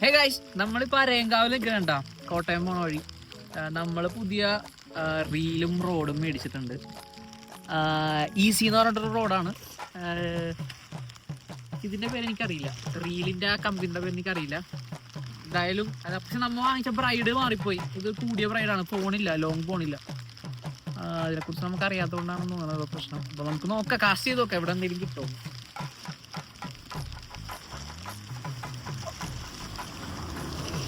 Hey guys നമ്മളിപ്പോ അരയങ്കാവിൽ നിൽക്കണ്ട കോട്ടയം പോണ വഴി. നമ്മൾ പുതിയ റീലും റോഡും മേടിച്ചിട്ടുണ്ട്. ഈസി എന്ന് പറഞ്ഞിട്ടൊരു റോഡാണ്. ഇതിന്റെ പേര് എനിക്കറിയില്ല. റീലിന്റെ ആ കമ്പിന്റെ പേര് എനിക്കറിയില്ല. എന്തായാലും അത് പക്ഷെ നമ്മൾ വാങ്ങിച്ച ബ്രൈഡ് മാറിപ്പോയി. ഇത് കൂടിയ ബ്രൈഡാണ് പോണില്ല ലോങ് പോണില്ല. അതിനെക്കുറിച്ച് നമുക്ക് അറിയാത്തതുകൊണ്ടാണെന്ന് തോന്നുന്നത് പ്രശ്നം. അപ്പോൾ നമുക്ക് നോക്കാം. കാസ്റ്റ് ചെയ്ത് നോക്കാം. എവിടെ എന്തെങ്കിലും കിട്ടുമോ?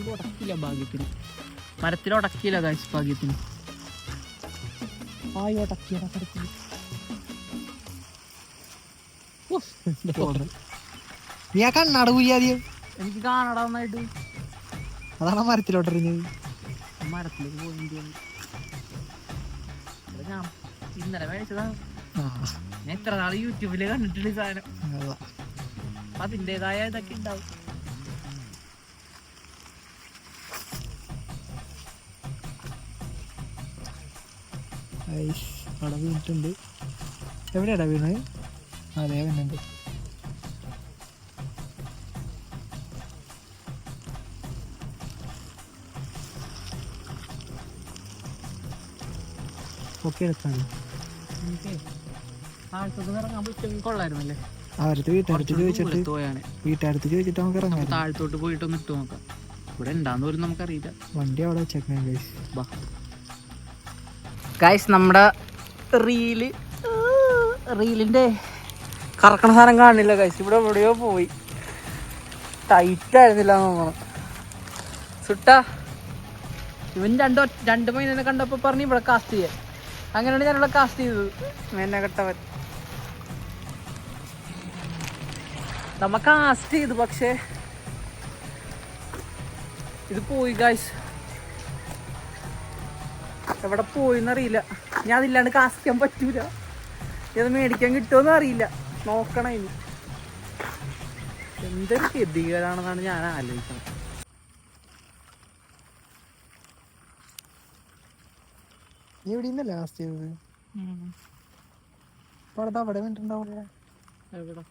മരത്തിൽ ഉടക്കില്ല ഭാഗ്യത്തിന്. മരത്തിൽ ഉടക്കില്ല കാശ് ഭാഗ്യത്തിന് ആയി ഉടക്കിയ മരത്തിൽ നീ ആ കണ്ണാട് കുയ്യാദ്യം എനിക്ക് കാണടാ നന്നായിട്ട്. അതാണ് മരത്തിലോട്ടെറിഞ്ഞത് മരത്തിലേക്ക് പോയി ഞാൻ ഇന്നലെ മേടിച്ചതാണ് ഞാൻ എത്ര നാൾ യൂട്യൂബിൽ കണ്ടിട്ടുള്ള സാധനം. അതിന്റെതായ ഇതൊക്കെ ഉണ്ടാവും. അവിടെ വീണിട്ടുണ്ട്. എവിടെയാടാ വീണത്? അതെ വീണുണ്ട് ഓക്കെ എടുത്താണ്. അവരടുത്ത് വീട്ടുകാരത്ത് ചോദിച്ചിട്ട് പോയാണ്. വീട്ടുകാരത്ത് ചോദിച്ചിട്ട് നമുക്ക് ഇറങ്ങാം. താഴത്തോട്ട് പോയിട്ടൊന്ന് ഇട്ട് നോക്കാം. ഇവിടെ ഉണ്ടാന്ന് പോലും നമുക്കറിയില്ല. വണ്ടി അവിടെ വെച്ചേക്കണേ ഗൈസ് നമ്മുടെ റീൽ റീലിന്റെ കറക്കണ സാധനം കാണില്ല ഗൈസ് ഇവിടെ എവിടെയോ പോയി. ടൈറ്റ് ആയിരുന്നില്ല തോന്നണം സുട്ട ഇവൻ രണ്ടോ രണ്ട് മൈനെ കണ്ടപ്പോൾ പറഞ്ഞു ഇവിടെ കാസ്റ്റ് ചെയ്യാൻ. അങ്ങനെയാണ് ഞാൻ ഇവിടെ കാസ്റ്റ് ചെയ്തത്. മേനെ കെട്ടവൻ. നമ്മ കാസ്റ്റ് ചെയ്തു പക്ഷേ ഇത് പോയി ഗൈസ് എവിടെ പോയിന്നറിയില്ല. ഞാൻ അതില്ലാണ്ട് കാസിക്കാൻ ചെയ്യാൻ പറ്റൂല. ഇത് മേടിക്കാൻ കിട്ടുമെന്ന് അറിയില്ല. നോക്കണം ഇനി. എന്തൊരു ഗതികേടാണെന്നാണ് ഞാൻ ആലോചിക്കുന്നത്. നീ ഇവിടെ നിന്നല്ലേ ലാസ്റ്റ് ചെയ്തത് അവിടെ അവിടെ വീണിട്ടുണ്ടാവില്ല എവിടെ?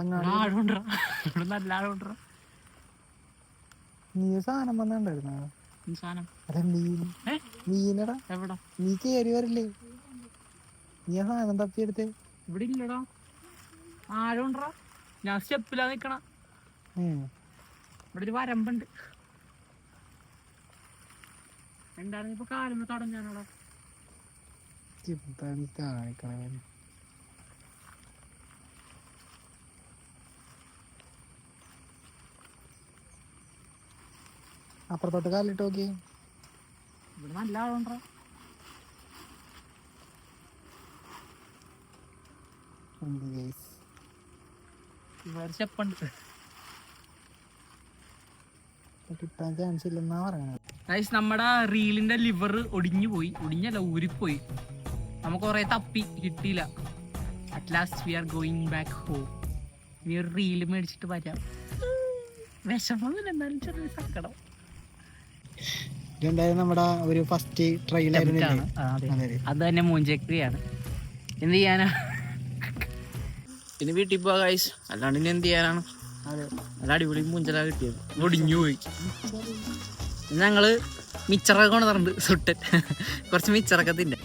അങ്ങാടി. നീ സാധനം വന്നിട്ടുണ്ടായിരുന്ന? മീനടാ. എവിടെ? നീ കയറി വരില്ലേ നീ ആ സാധനം തപ്പിയെടുത്ത്. ഇവിടെ ഇല്ലടാ. ഞാൻ സ്റ്റെപ്പിലാ നിക്കണ. ഇവിടെ ഒരു വരമ്പുണ്ട്. എന്താണ് ഇപ്പൊ കാലം തടഞ്ഞാണോ കാണിക്കണേ? അപ്പുറത്തോട്ട് കാലിട്ട് നോക്കി. ഇവിടെ നല്ല ആളുണ്ടോ? കിട്ടാൻ ചാൻസ് ഇല്ലെന്നാ ഗൈസ് നമ്മുടെ റീലിന്റെ ലിവർ ഒടിഞ്ഞു പോയി. ഒടിഞ്ഞല്ല ഊരിപ്പോയി. നമുക്ക് കുറെ തപ്പി കിട്ടിയില്ല. At last we are going back home ഇനി ഒരു റീൽ മേടിച്ചിട്ട് വരാം. വിഷമം എന്നാലും ചെറിയ സങ്കടം. ഇതെന്തായാലും നമ്മുടെ ഒരു ഫസ്റ്റ് ട്രയലായിരുന്നു ആണ്. അതെ. അതെ അതെ. അത് തന്നെ മൂഞ്ചക്രിയാണ്. എന്ത് ചെയ്യാനാ? ഇനി വീട്ടിൽ പോവാ ഗൈസ് അല്ലാണ്ട് ഇനി എന്ത് ചെയ്യാനാണ്? നല്ല അടിപൊളി മൂഞ്ചല കിട്ടിയത്. ഒടിഞ്ഞു പോയി. ഞങ്ങൾ മിച്ചറൊക്കെ കൊണ്ടുവന്നിട്ടുണ്ട്. സുട്ടൻ. കുറച്ച് മിച്ചറൊക്കെ തിന്നെ.